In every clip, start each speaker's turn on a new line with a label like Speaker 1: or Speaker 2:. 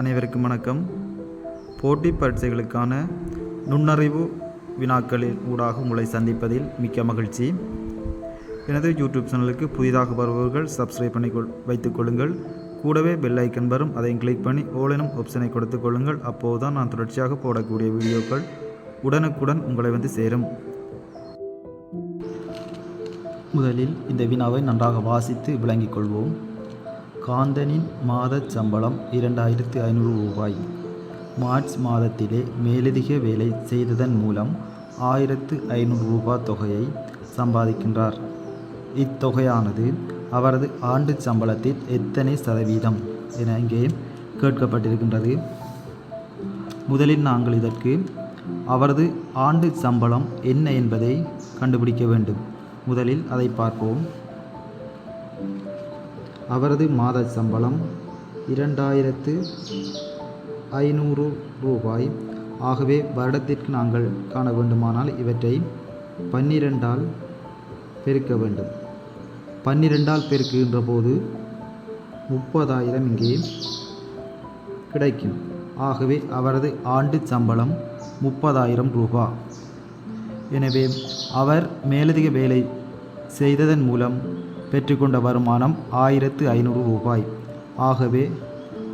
Speaker 1: அனைவருக்கும் வணக்கம். போட்டி பரீட்சைகளுக்கான நுண்ணறிவு வினாக்களின் ஊடாக உங்களை சந்திப்பதில் மிக்க மகிழ்ச்சி. எனது யூடியூப் சேனலுக்கு புதிதாக வருபவர்கள் சப்ஸ்கிரைப் பண்ணி கொள் வைத்துக் கொள்ளுங்கள். கூடவே பெல் ஐக்கன் வரும் அதையும் கிளிக் பண்ணி ஓலனும் ஆப்ஷனை கொடுத்துக் கொள்ளுங்கள். அப்போது தான் நான் தொடர்ச்சியாக போடக்கூடிய வீடியோக்கள் உடனுக்குடன் உங்களை வந்து சேரும். முதலில் இந்த வினாவை நன்றாக வாசித்து விளங்கிக் கொள்வோம். காந்தனின் மாதச் சம்பளம் இரண்டாயிரத்து ஐநூறு ரூபாய். மார்ச் மாதத்திலே மேலதிக வேலை செய்ததன் மூலம் ஆயிரத்து ஐநூறு ரூபாய் தொகையை சம்பாதிக்கின்றார். இத்தொகையானது அவரது ஆண்டு சம்பளத்தில் எத்தனை சதவீதம் என இங்கே கேட்கப்பட்டிருக்கின்றது. முதலில் நாங்கள் இதற்கு அவரது ஆண்டு சம்பளம் என்ன என்பதை கண்டுபிடிக்க வேண்டும். முதலில் அதை பார்ப்போம். அவரது மாத சம்பளம் இரண்டாயிரத்து ஐநூறு ரூபாய். ஆகவே வருடத்திற்கு நாங்கள் காண வேண்டுமானால் இவற்றை பன்னிரெண்டால் பெருக்க வேண்டும். பன்னிரெண்டால் பெருக்குகின்ற போது முப்பதாயிரம் இங்கே கிடைக்கும். ஆகவே அவரது ஆண்டு சம்பளம் முப்பதாயிரம் ரூபா. எனவே அவர் மேலதிக வேலை செய்ததன் மூலம் பெற்றுக்கொண்ட வருமானம் ஆயிரத்து ஐநூறு ரூபாய். ஆகவே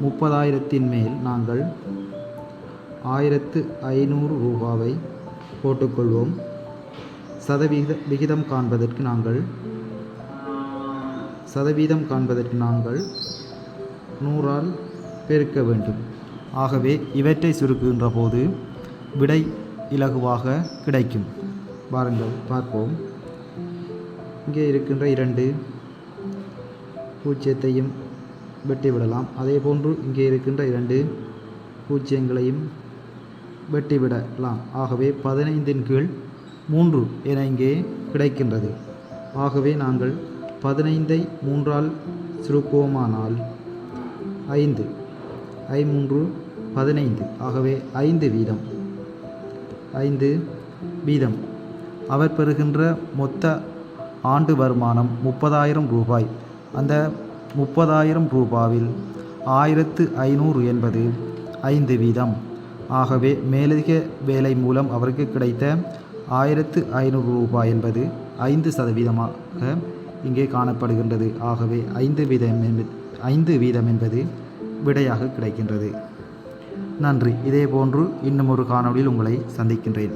Speaker 1: முப்பதாயிரத்தின் மேல் நாங்கள் ஆயிரத்து ஐநூறு ரூபாவை போட்டுக்கொள்வோம். சதவிகித விகிதம் காண்பதற்கு நாங்கள் சதவீதம் காண்பதற்கு நாங்கள் நூறால் பெருக்க வேண்டும். ஆகவே இவற்றை சுருக்குகின்ற போது விடை இலகுவாக கிடைக்கும். வாருங்கள் பார்ப்போம். இங்கே இருக்கின்ற இரண்டு பூஜ்ஜியத்தையும் வெட்டிவிடலாம். அதே போன்று இங்கே இருக்கின்ற இரண்டு பூஜ்ஜியங்களையும் வெட்டிவிடலாம். ஆகவே பதினைந்தின் கீழ் மூன்று என இங்கே கிடைக்கின்றது. ஆகவே நாங்கள் பதினைந்தை மூன்றால் சுருக்குவோமானால் ஐந்து. ஐ மூன்று பதினைந்து. ஆகவே ஐந்து வீதம். ஐந்து வீதம். அவர் பெறுகின்ற மொத்த ஆண்டு வருமானம் முப்பதாயிரம் ரூபாய். அந்த முப்பதாயிரம் ரூபாவில் ஆயிரத்து ஐநூறு என்பது ஐந்து வீதம். ஆகவே மேலதிக வேலை மூலம் அவருக்கு கிடைத்த ஆயிரத்து ஐநூறு ரூபாய் என்பது ஐந்து சதவீதமாக இங்கே காணப்படுகின்றது. ஆகவே ஐந்து வீதம் ஐந்து வீதம் என்பது விடையாக கிடைக்கின்றது. நன்றி. இதே போன்று இன்னும் ஒரு காணொளியில் உங்களை சந்திக்கின்றேன்.